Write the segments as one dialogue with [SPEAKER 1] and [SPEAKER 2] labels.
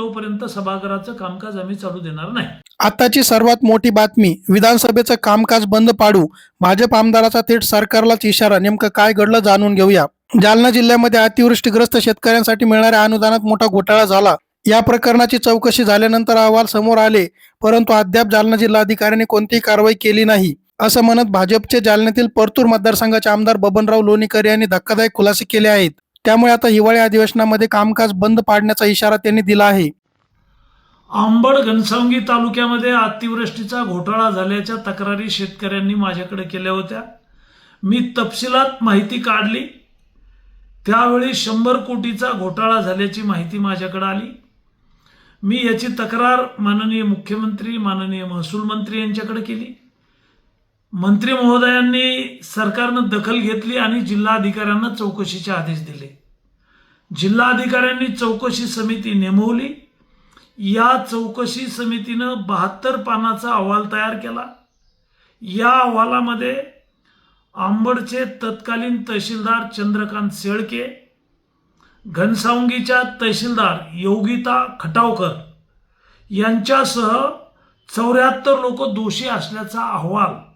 [SPEAKER 1] तोपर्यंत सभागृहाचं कामकाज आम्ही चालू देणार नाही.
[SPEAKER 2] आताची सर्वात मोठी बातमी विधानसभेचं कामकाज बंद पाडू भाजप आमदाराचा थेट सरकारलाच इशारा नेमकं काय घडलं जाणून घेऊया. जालना जिल्ह्यामध्ये अतिवृष्टीग्रस्त शेतकऱ्यांसाठी मिळणाऱ्या अनुदानात मोठा घोटाळा झाला. या प्रकरणाची चौकशी झाल्यानंतर अहवाल समोर आले परंतु अद्याप जालना जिल्हाधिकाऱ्यांनी कोणतीही कारवाई केली नाही. असं म्हणत भाजपचे जालन्यातील परतूर मतदारसंघाचे आमदार बबनराव लोणीकर यांनी धक्कादायक खुलासे केले आहेत. त्यामुळे आता हिवाळी अधिवेशनामध्ये कामकाज बंद पाडण्याचा इशारा त्यांनी दिला आहे.
[SPEAKER 1] आंबड घनसावंगी तालुक्यामध्ये अतिवृष्टीचा घोटाळा झाल्याच्या तक्रारी शेतकऱ्यांनी माझ्याकडे केल्या होत्या. मी तपशिलात माहिती काढली. त्यावेळी शंभर कोटीचा घोटाळा झाल्याची माहिती माझ्याकडे आली. मी याची तक्रार माननीय मुख्यमंत्री माननीय महसूल मंत्री यांच्याकडे केली. मंत्री महोदयांनी सरकारनं दखल घेतली आणि जिल्हाधिकाऱ्यांना चौकशीचे आदेश दिले. जिल्हाधिकाऱ्यांनी चौकशी समिती नेमवली. या चौकशी समितीनं बहात्तर पानाचा अहवाल तयार केला. या अहवालामध्ये आंबडचे तत्कालीन तहसीलदार चंद्रकांत शेळके घनसावंगीच्या तहसीलदार योगिता खटावकर यांच्यासह चौऱ्याहत्तर लोक दोषी असल्याचा अहवाल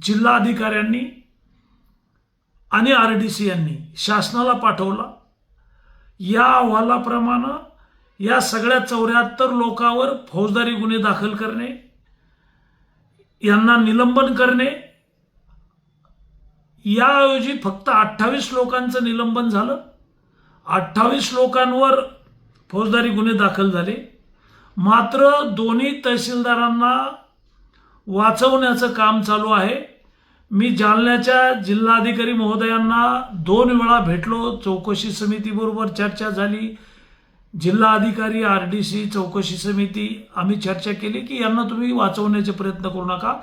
[SPEAKER 1] जिल्हाधिकाऱ्यांनी आणि आर डी सी यांनी शासनाला पाठवला. या अहवालाप्रमाणे या सगळ्या चौऱ्याहत्तर लोकांवर फौजदारी गुन्हे दाखल करणे यांना निलंबन करणे याऐवजी फक्त अठ्ठावीस लोकांचं निलंबन झालं. अठ्ठावीस लोकांवर फौजदारी गुन्हे दाखल झाले. मात्र दोन्ही तहसीलदारांना वाचवण्याचं काम चालू आहे. मी जालन्याच्या जिल्हाधिकारी महोदयांना दोन वेळा भेटलो. चौकशी समितीबरोबर चर्चा झाली. जिल्हा अधिकारी आर डी सी चौकशी समिती आम्ही चर्चा केली की यांना तुम्ही वाचवण्याचे प्रयत्न करू नका.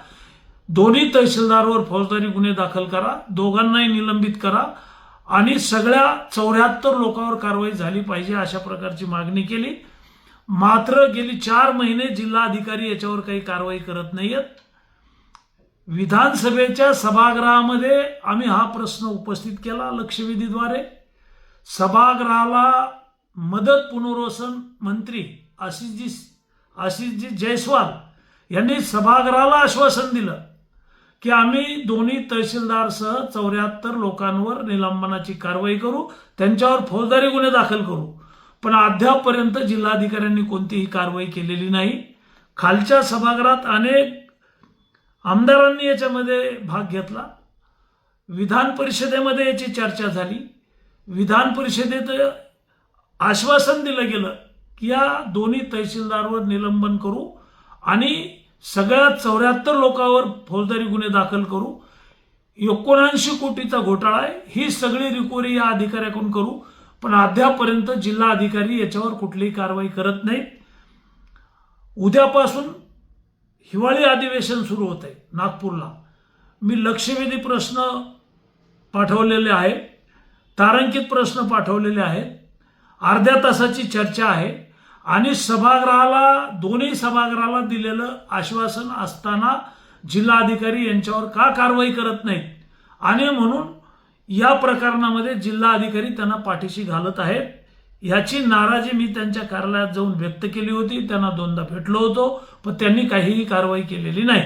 [SPEAKER 1] दोन्ही तहसीलदारवर फौजदारी गुन्हे दाखल करा. दोघांनाही निलंबित करा. आणि सगळ्या चौऱ्याहत्तर लोकांवर कारवाई झाली पाहिजे अशा प्रकारची मागणी केली. मात्र गेली चार महिने जिल्हाधिकारी याच्यावर काही कारवाई करत नाही आहेत विधानसभेच्या सभागृहामध्ये आम्ही हा प्रश्न उपस्थित केला लक्षवेधीद्वारे. सभागृहाला मदत पुनर्वसन मंत्री आशिषजी आशिषजी जयस्वाल यांनी सभागृहाला आश्वासन दिलं की आम्ही दोन्ही तहसीलदारसह चौऱ्याहत्तर लोकांवर निलंबनाची कारवाई करू त्यांच्यावर फौजदारी गुन्हे दाखल करू. पण अद्यापपर्यंत जिल्हाधिकाऱ्यांनी कोणतीही कारवाई केलेली नाही. खालच्या सभागृहात अनेक आमदारांनी याच्यामध्ये भाग घेतला. विधान परिषदेमध्ये याची चर्चा झाली. विधान परिषदेत आश्वासन दिलं गेलं की या दोन्ही तहसीलदारवर निलंबन करू आणि सगळ्या चौऱ्याहत्तर लोकांवर फौजदारी गुन्हे दाखल करू. एकोणऐंशी कोटीचा घोटाळा आहे. ही सगळी रिकव्हरी या अधिकाऱ्याकडून करू. पण अद्यापर्यंत जिल्हा अधिकारी याच्यावर कुठलीही कारवाई करत नाहीत. उद्यापासून हिवाळी अधिवेशन सुरू होत आहे नागपूरला. मी लक्षवेधी प्रश्न पाठवलेले आहे तारांकित प्रश्न पाठवलेले आहेत. अर्ध्या तासाची चर्चा आहे. आणि सभागृहाला दोन्ही सभागृहाला दिलेलं आश्वासन असताना जिल्हाधिकारी यांच्यावर का कारवाई करत नाहीत? आणि म्हणून या प्रकरणामध्ये जिल्हा अधिकारी त्यांना पाठीशी घालत आहेत. ह्याची नाराजी मी त्यांच्या कार्यालयात जाऊन व्यक्त केली होती. त्यांना दोनदा भेटलो होतो पण त्यांनी काहीही कारवाई केलेली नाही.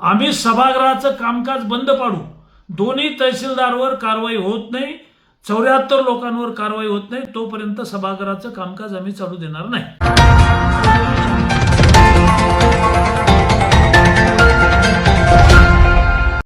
[SPEAKER 1] आम्ही सभागृहाचं कामकाज बंद पाडू. दोन्ही तहसीलदारवर कारवाई होत नाही. चौऱ्याहत्तर लोकांवर कारवाई होत नाही. तोपर्यंत सभागृहाचं कामकाज आम्ही चालू देणार नाही.